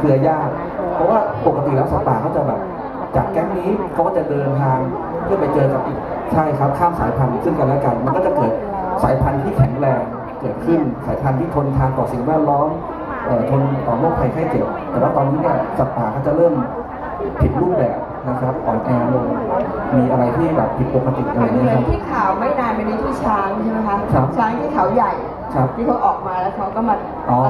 เครือญาติเพราะว่าปกติแล้วสัตว์ป่าเขาจะแบบ จากแก๊งนี้เขาก็จะเดินทางเพื่อไปเจอกับอีกใช่ครับข้ามสายพันธุ์ซึ่งกันและกัน มันก็จะเกิดสายพันธุ์ที่แข็งแรงเกิดขึ้นสายพันธุ์ที่ทนทานต่อสิ่งแวดล้อมเอ่อทนต่อโรคภัยไข้เจ็บแต่ว่าตอนนี้เนี่ยสัตว์ป่าก็จะเริ่มผิดรูปแบบนะครับอ่อนแอลงมีอะไรที่แบบผิดปกติอะไรเหมืเงี้ยอคนรับที่ข่าวไม่นานไปนี้ที่ช้างใช่ไหมคะครับช้างที่เขาใหญ่ครับที่เขาออกมาแล้วเขาก็มาอ๋อ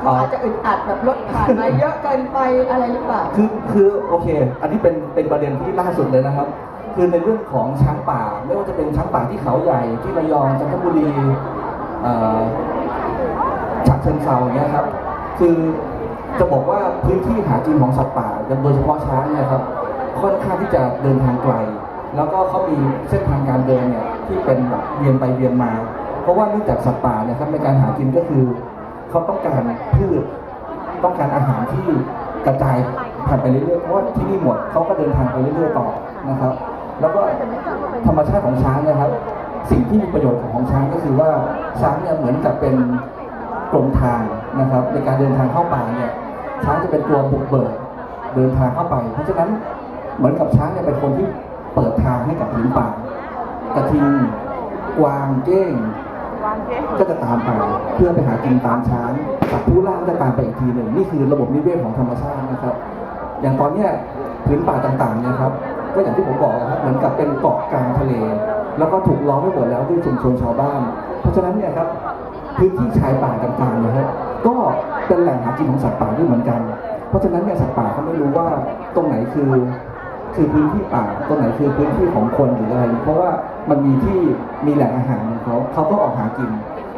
เขาอาจจะอึดอัดแบบรถผ่านมาเยอะเกินไปอะไรหรือเปล่า คือคือโอเค อันนี้เป็นเป็นประเด็นที่ล่าสุดเลยนะครับ คือในเรื่องของช้างป่า ไม่ว่าจะเป็นช้างป่าที่เขาใหญ่ที่ระยองจันทบุรีฉะเชิงเทราอย่างเงี้ยครับ คือจะบอกว่าพื้นที่หากินของสัตว์ป่าโดยเฉพาะช้างเนี่ยครับค่อนข้างที่จะเดินทางไกล แล้วก็เขามีเส้นทางการเดินเนี่ยที่เป็นแบบเวียนไปเวียนมา เพราะว่าเนื่องจากสัตว์ป่าเนี่ยครับในการหากินก็คือ เขาต้องการพืชต้องการอาหารที่กระจายผ่านไปเรื่อยๆเพราะว่าที่นี่หมดเขาก็เดินทางไปเรื่อยๆต่อนะครับ แล้วก็ธรรมชาติของช้างนะครับ สิ่งที่มีประโยชน์ของช้างก็คือว่าช้างเนี่ยเหมือนกับเป็นกรมทางนะครับ ในการเดินทางเข้าป่าเนี่ยช้างจะเป็นตัวบุกเบิกเดินทางเข้าไป เพราะฉะนั้นเหมือนกับช้างเนี่ยเป็นคนที่เปิดทางให้กับผืนป่ากระทิงกวางเก้ง ก็จะตามไปเพื่อไปหากินตามช้างกับผู้ล่าก็จะตามไปอีกทีหนึ่งนี่คือระบบนิเวศของธรรมชาตินะครับ อย่างตอนเนี้ยพื้นป่าต่างๆเนี่ยครับก็อย่างที่ผมบอกนะครับเหมือนกับเป็นเกาะกลางทะเล แล้วก็ถูกล้อมไว้หมดแล้วด้วยชุมชนชาวบ้าน เพราะฉะนั้นเนี่ยครับพื้นที่ชายป่าต่างๆนี่ยครับก็เป็นแหล่งหากินของสัตว์ป่าด้วยเหมือนกัน เพราะฉะนั้นเนี่ยสัตว์ป่าเขาไม่รู้ว่าตรงไหนคือคือพื้นที่ป่าตรงไหนคือพื้นที่ของคนหรืออะไร เพราะว่า มันมีที่มีแหล่งอาหารของเขาเขาก็ออกหากิน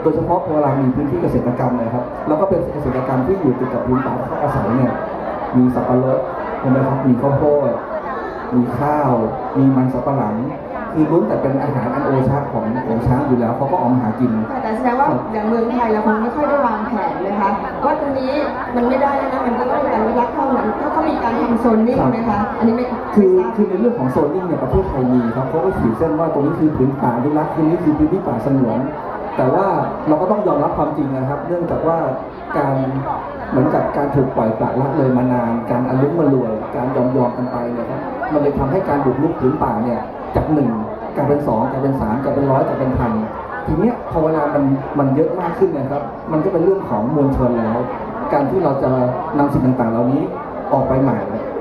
โดยเฉพาะเวลามีพื้นที่เกษตรกรรมนะครับ แล้วก็เป็นเกษตรกรรมที่อยู่ติดกับพื้นป่าที่เขาอาศัยเนี่ย มีสับปะรดใช่ไหมครับ มีข้าวโพด มีข้าว มีมันสับปะหลัง คือล้วนแต่เป็นอาหารอันโอชะของของช้างอยู่แล้วเขาก็ออกมาหากิน แต่แสดงว่าอย่างเมืองไทยเราคง นนิ่งไหมคะ อันนี้ไม่คือไม่ทราบคือในเรื่องของโซนนิ่งเนี่ยประเทศไทยมีครับเขาก็ขีดเส้นว่าตรงนี้คือพื้นป่าอนุรักษ์ตรงนี้คือพื้นที่ป่าสงวนแต่ว่าเราก็ต้องยอมรับความจริงนะครับ เนื่องจากว่าการเหมือนกับการถูกปล่อยปละละเลยมานาน การอารมณ์มารวย การยอมยอมกันไปเนี่ยครับมันเลยทำให้การบุกรุกพื้นป่าเนี่ยจากหนึ่งกลายเป็นสองกลายเป็นสามกลายเป็นร้อยกลายเป็นพันทีเนี้ยพอเวลามันมันเยอะมากขึ้นเนะครับ มันก็เป็นเรื่องของมวลชนแล้ว การที่เราจะนำสิ่งต่างๆ เหล่านี้ออกไปใหม่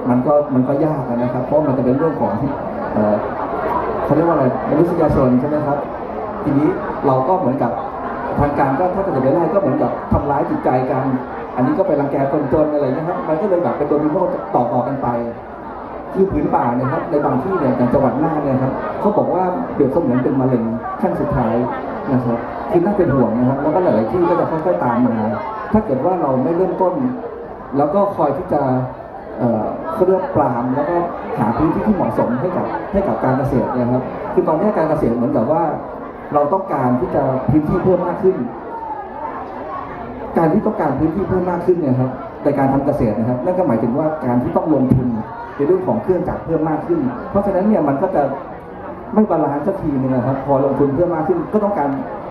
มันก็มันก็ยากนะครับ เพราะมันจะเป็นเรื่องของเขาเรียกว่าอะไรมนุษยชนใช่ไหมครับ ทีนี้เราก็เหมือนกับทางการก็ถ้าเกิดจะไปไล่ก็เหมือนกับทำร้ายจิตใจกัน อันนี้ก็ไปรังแกคนจนอะไรนะครับ มันก็เลยแบบเป็นโดมิโนต่อต่อกันไปคือผืนป่านี่ยครับในบางที่เนี่ยอย่างจังหวัดน่านเนี่ยครับเขาบอกว่าเปรียบเสมือนเป็นมะเร็งขั้นสุดท้ายนะครับคือน่าเป็นห่วงนะครับ แล้วก็หลาย ๆ ที่ก็จะค่อย ๆ ตามมา ถ้าเกิดว่าเราไม่เริ่มต้น แล้วก็คอยที่จะ เขาเรียกว่าปรามแล้วก็หาพื้นที่ที่เหมาะสมให้กับให้กับการเกษตรเนะครับคือตอนนี้การเกษตรเหมือนกับว่า เราต้องการที่จะพื้นที่เพิ่มมากขึ้น การที่ต้องการพื้นที่เพิ่มมากขึ้นเนี่ยครับในการทำเกษตรนะครับนั่นก็หมายถึงว่าการที่ต้องลงทุนในเรื่องของเครื่องจักรเพิ่มมากขึ้น เพราะฉะนั้นเนี่ยมันก็จะไม่บาลานซ์สักทีนึงนะครับ พอลงทุนเพิ่มมากขึ้น ก็ต้องการ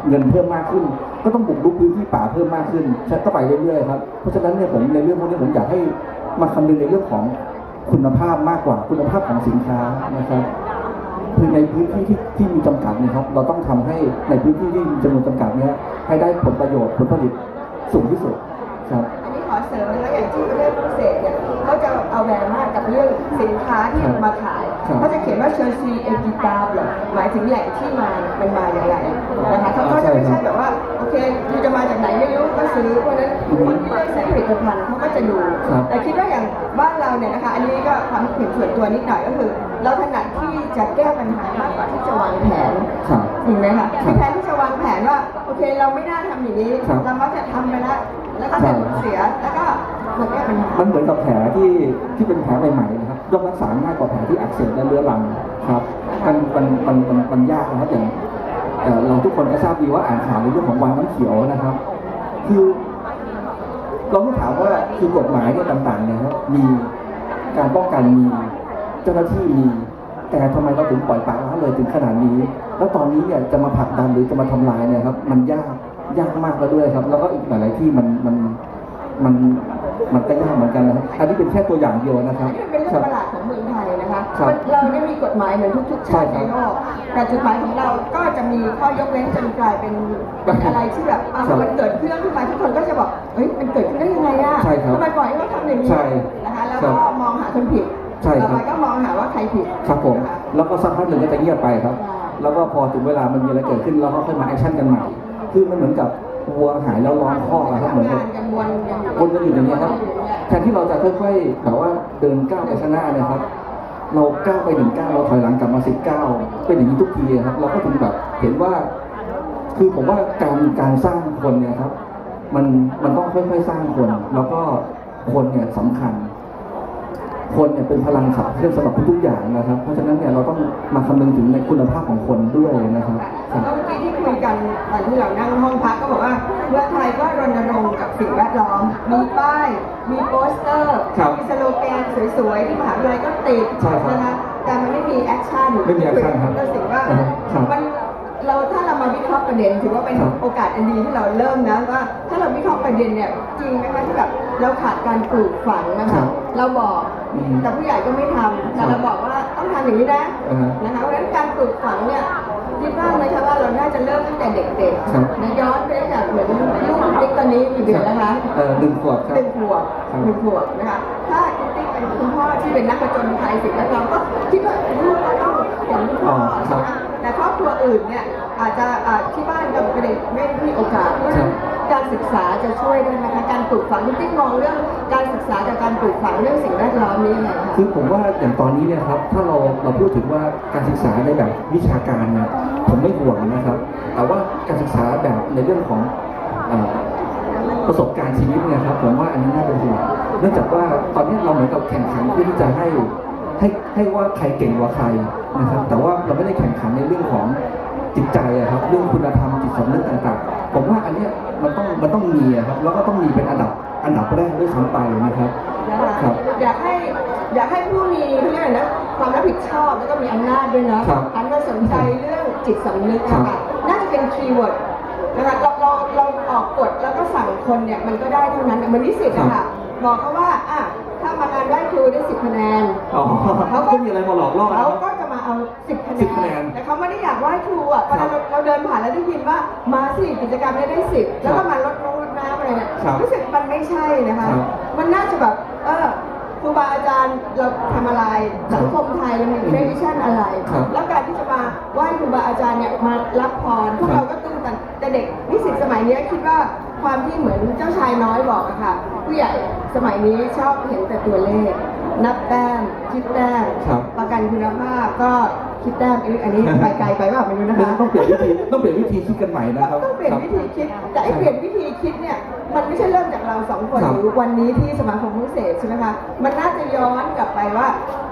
เงินเพิ่มมากขึ้น ก็ต้องบุกรุกพื้นที่ป่าเพิ่มมากขึ้นชัก็ไปเรื่อยๆครับเพราะฉะนั้นเนี่ยผมในเรื่องพวกนี้ผมอยากให้ มาคำนึงในเรื่องของคุณภาพมากกว่าคุณภาพของสินค้านะครับคือในพื้นที่ที่ที่มีจำกัดเนะครับ เราต้องทำให้ในพื้นที่ที่มีจำนวนจำกัดเนี้ยให้ได้ผลประโยชน์ผลผลิตสูงที่สุดครับอันนี้ขอเสริมนะคะอย่างที่ประเทศฝรั่งเศสเนี่ยเขาจะเอาแบรนด์มากกับเรื่องสินค้าที่ครับมาขายครับ เขาจะเขียนว่าเชอร์ซีเอกิตาบหมายถึงแหล่งที่มามันมาอย่างไรนะคะเขาก็จะไม่ใช่แบบว่าโอเคคุณจะมาจากไหนไม่รู้ก็ซื้อเพราะฉะนั้นคนที่ได้ซื้อผลิตภัณฑ์เขาก็จะดูครับแต่คิดว่าอย่างบ้านเราเนี่ยนะคะอันนี้ก็ความเห็นส่วนตัวนิดหน่อยก็คือ เราถนัดที่จะแก้ปัญหามากกว่าที่จะวางแผนครับจริงไหมคะครับแทนที่จะวางแผนว่าโอเคเราไม่น่าทำอย่างนี้ครับเรามักจะทำไปแล้วแล้วก็จะเสียแล้วก็มาแก้ปัญหามันเหมือนกับแผลที่ที่เป็นแผลใหม่ๆนะครับ ย่อมรักษาง่ายกว่าแผลที่อักเสบและเรื้อรังครับมันมันมันมันมันยากนะครับอย่างเราทุกคนก็ทราบดีว่าอ่านข่าวในเรื่องของวังน้ำเขียวนะครับ คือเราต้องถามว่าคือกฎหมายเนี่ยต่างๆเนี่ยครับมีการป้องกันมีเจ้าหน้าที่มี แต่ทำไมเราถึงปล่อยปละละเลยถึงขนาดนี้ แล้วตอนนี้เนี่ยจะมาผลักดันหรือจะมาทำลายเนี่ยครับ มันยากยากมากแล้วด้วยครับ แล้วก็อีกหลายๆที่มันมันมัน มันก็ยากเหมือนกันนะครับ อันนี้เป็นแค่ตัวอย่างเดียวนะคอัรันบนี้เป็นเรื่องครับประหลาดของเมืองไทยนะคะครับเราได้มีกฎหมายเหมือนทุกๆชาติใช่ในครับโลกแต่กฎหมายของเราก็จะมีข้อยกเว้นจนกลายเป็นเป็นอะไรที่แบบอะครับมันเกิดเรื่องขึ้นมาทุกคนก็จะบอกเฮ้ยมันเกิดขึ้นได้ยังไงอะใช่ครับทำไมปล่อยให้เขาทำอย่างนี้ใช่นะคะแล้วครัก็บมองหาคนผิดใช่ครับ ต่อไปก็มองหาว่าใครผิดครับผม นะคะแล้วก็สักพักหนึ่งก็จะเงียบไปครับใช่แล้วก็พอถึงเวลามันมีอะไรเกิดขึ้นเราก็ค่อยมาแอคชั่นกันใหม่ คือมันเหมือนกับ วัวหายแล้วร้องคอกอครับเหมือนกับทำงานวนกันอยู่วอยู่อย่างนี้ยครับแทนที่เราจะค่อยๆแบบว่าเดินก้าวไปข้างหน้านะครับ เราก้าวไปหนึ่งก้าวเราถอยหลังกลับมาสิบก้าวเป็นอย่างนี้ทุกทีครับ เราก็ถึงแบบเห็นว่า คือผมว่าการการสร้างคนเนี่ยครับ มันมันต้องค่อยๆสร้างคน แล้วก็คนเนี่ยสำคัญ คนเนี่ยเป็นพลังขับเคลื่อนสำหรับทุกๆอย่างนะครับ เพราะฉะนั้นเนี่ยเราต้องมาคำนึงถึงในคุณภาพของคนด้วยนะครับ คแล้รับวเมื่อกี้ที่คุยกันตอนที่เรานั่งห้องพักก็บอกว่าเมืองไทยก็รณรงค์กับสิ่งแวดล้อม มีป้าย มีโปสเตอร์ ครับมีสโลแกนสวยๆที่มหาวิทยาลัยก็ติดใช่ครับนะคะแต่มันไม่มีแอคชั่นไม่มี action ครับก็สิ่งว่าครับมันเราถ้าเรามาวิเคราะห์ประเด็นถือว่าเป็นครับ โอกาสอันดีที่เราเริ่มนะว่าถ้าเราวิเคราะห์ประเด็นเนี่ยจริงไหมคะที่แบบเราขาดการปลูกฝังนะครัคะบเราบอกอืมแต่ผู้ใหญ่ก็ไม่ทำแต่ครับเราบอกว่าต้องทำอย่างนี้นะ อ่าฮะ นะคะเพราะฉะนั้นการปลูกฝังเนี่ย คิดว่าไหมคะว่าเราน่าจะเริ่มตั้งแต่เด็กครับ ๆนะย้อนไปตั้งแต่เหมือนลูกติ๊กตอนนี้กี่เดือนนะคะเออหนึ่งขวบครับ หนึ่งขวบครับ หนึ่งขวบนะคะ ถ้าคุณติ๊กเป็นคุณพ่อที่เป็นนักผจญภัยสิ่งแวดล้อมก็คิดว่าลูกก็ต้องอย่างคุณพ่ออ๋อครับนะคะแต่ครอบครัวอื่นเนี่ยอาจจะอ่าที่บ้านกับเด็กไม่มีโอกาสเพราะฉะนั้น การศึกษาจะช่วยด้วยนะคะการปลูกฝังคุณติ๊กมองเรื่องการศึกษากับการปลูกฝังเรื่องสิ่งแวดล้อมนี้ยังไงคะ คือผมว่าอย่างตอนนี้เนี่ยครับถ้าเราเราพูดถึงว่าการศึกษาในแบบวิชาการเนี่ย ผมไม่ห่วงนะครับ แต่ว่าการศึกษาแบบในเรื่องของเอ่อประสบการณ์ชีวิตเนี่ยครับผมว่าอันนี้น่าเป็นห่วงเนื่องจากว่าตอนนี้เราเหมือนกับแข่งขันเพื่อที่จะให้ให้ให้ว่าใครเก่งกว่าใครนะครับ แต่ว่าเราไม่ได้แข่งขันในเรื่องของจิตใจอะครับ เรื่องคุณธรรมจิตสำนึกต่างๆ ผมว่าอันเนี้ยมันต้องมันต้องมีอะครับ แล้วก็ต้องมีเป็นอันดับอันดับแรกด้วยซ้ำไปนะครับนะคะครับอยากให้อยากให้ผู้มีเขาเรียกอะไรนะความรับผิดชอบแล้วก็มีอำนาจด้วยนะครับหันมาสนใจเรื่อง จิตสำนึกนะครัคะบน่าจะเป็นคีย์เวิร์ดนะคะเราเราเราออกกฎแล้วก็สั่งคนเนี่ยมันก็ได้เท่านั้นเหมือนนิสิตอะค่ะบอกเขาว่าอะถ้ามางานไหว้ครูได้สิบคะแนนอ๋อเขาก็ไม่มีอะไรมาหลอกล่อนะคเขารับก็จะมาเอาสิบคะ10คะแนแนนน แต่เขาไม่ได้อยากไหว้ครูอะเวลาครัเราบเราเดินผ่านแล้วได้ยินว่ามาสิกิจกรรมเนี้ได้สิบแล้วก็ครับมาลดน้ำลดน้ำอะไรเนี่ยครับรู้สึกมันไม่ใช่นะคะครับมันน่าจะแบบเออครูบาอาจารย์เราทำอะไรสังคมไทยเรามีอืมเทรดิชันอะไรครับแล้ว บาอาจารย์เนี่ยมารับพรพวกครับเราก็ตื้นตันแต่เด็กนิสิตสมัยเนี้ยคิดว่าความที่เหมือนเจ้าชายน้อยบอกอะค่ะ ผู้ใหญ่สมัยนี้ชอบเห็นแต่ตัวเลข นับแต้มคิดแต้มครับประกันคุณภาพก็คิดแต้มเอ้ยอันนี้ไปไกลไปว่าไม่รู้นะคะต้องเปลี่ยนวิธีต้องเปลี่ยนวิธีคิดกันใหม่นะครับต้องเปลี่ยนวิธีคิดแต่ไอ้เปลี่ยนวิธีคิดเนี่ยมัน ไม่ใช่เริ่มจากเราสองคนครับ หรือวันนี้ที่สมาคมผู้เสพใช่ไหมคะ มันน่าจะย้อนกลับไปว่า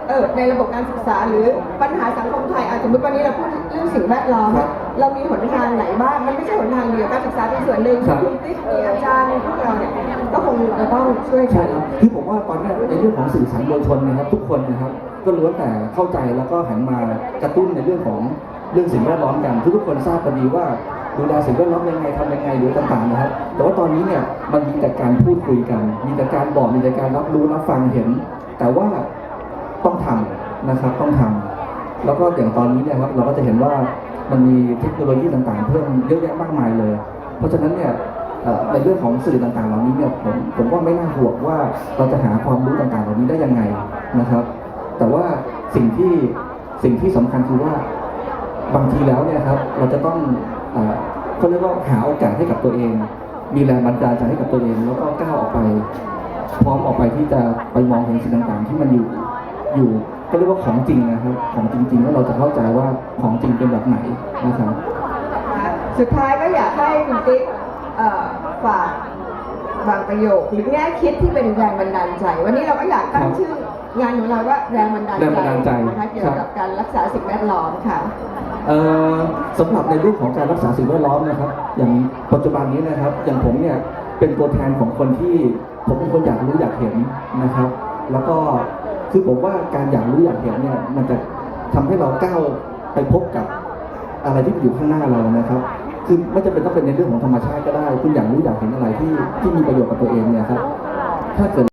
เออในระบบการศึกษาหรือปัญหาสังคมไทยอาจสมมติวันนี้เราพูดเรื่องสิ่งแวดล้อมครับเรามีหนทางไหนบ้างมันไม่ใช่หนทางเดียวการศึกษาเป็นส่วนหนึ่งครับคุณติ๊กมีอาจารย์มีพวกเราเนี่ยก็คงจะต้องช่วยกัใช่น ครับคือผมว่าตอนเนี้ยในเรื่องของสื่อสารมวลชนนะครับ ทุกคนนะครับ ก็ล้วนแต่เข้าใจแล้วก็หันมากระตุ้นในเรื่องของเรื่องสิ่งแวดล้อมกันทุกๆคนทราบกันดีว่า ดูแลสิ่งแวดล้อมยังไงทำยังไงหรือต่างๆนะครับ แต่ว่าตอนนี้เนี่ยมันมีแต่การพูดคุยกัน มีแต่การบอกมีแต่การรับรู้รับฟังเห็น แต่ว่าต้องทำนะครับต้องทำแล้วก็อย่างตอนนี้เนี่ยครับเราก็จะเห็นว่ามันมีเทคโนโลยีต่างๆ เพิ่มเยอะแยะมากมายเลย เพราะฉะนั้นเนี่ยในเรื่องของสื่อต่างๆ เหล่านี้เนี่ยผมผมว่าไม่น่าห่วงว่าเราจะหาความรู้ต่างๆ เหล่านี้ได้ยังไงนะครับ แต่ว่าสิ่งที่สิ่งที่สำคัญคือว่าบางทีแล้วเนี่ยครับเราจะต้อง เขาเรียกว่าหาโอกาสให้กับตัวเอง มีแรงบันดาลใจให้กับตัวเอง แล้วก็ก้าวออกไป พร้อมออกไปที่จะไปมองเห็นสิ่งต่างๆ ที่มันอยู่อยู่ก็เรียกว่าของจริงนะครับ ของจริงๆแล้วเราจะเข้าใจว่าของจริงเป็นแบบไหนนะครับ สุดท้ายก็อยากให้คุณติ๊กฝากบางประโยคหรือแง่คิดที่เป็นแรงบันดาลใจ วันนี้เราก็อยากตั้งชื่อ งานของเราว่าแรงบันดาลแรงบันดาลใจนะคะเกี่ยวครักับบ การรักษาสิ่งแวดล้อมค่ะ เอ่อสำหรับในเรื่องของการรักษาสิ่งแวดล้อมนะครับ อย่างปัจจุบันนี้นะครับ อย่างผมเนี่ยเป็นตัวแทนของคนที่ผมเป็นคนอยากรู้อยากเห็นนะครับ แล้วก็คือผมว่าการอยากรู้อยากเห็นเนี่ยมันจะทำให้เราก้าวไปพบกับอะไรที่อยู่ข้างหน้าเรานะครับ คือไม่จำเป็นต้องเป็นในเรื่องของธรรมชาติก็ได้ คุณอยากรู้อยากเห็นอะไรที่ที่มีประโยชน์กับตัวเองเนี่ยครับ ถ้าเกิด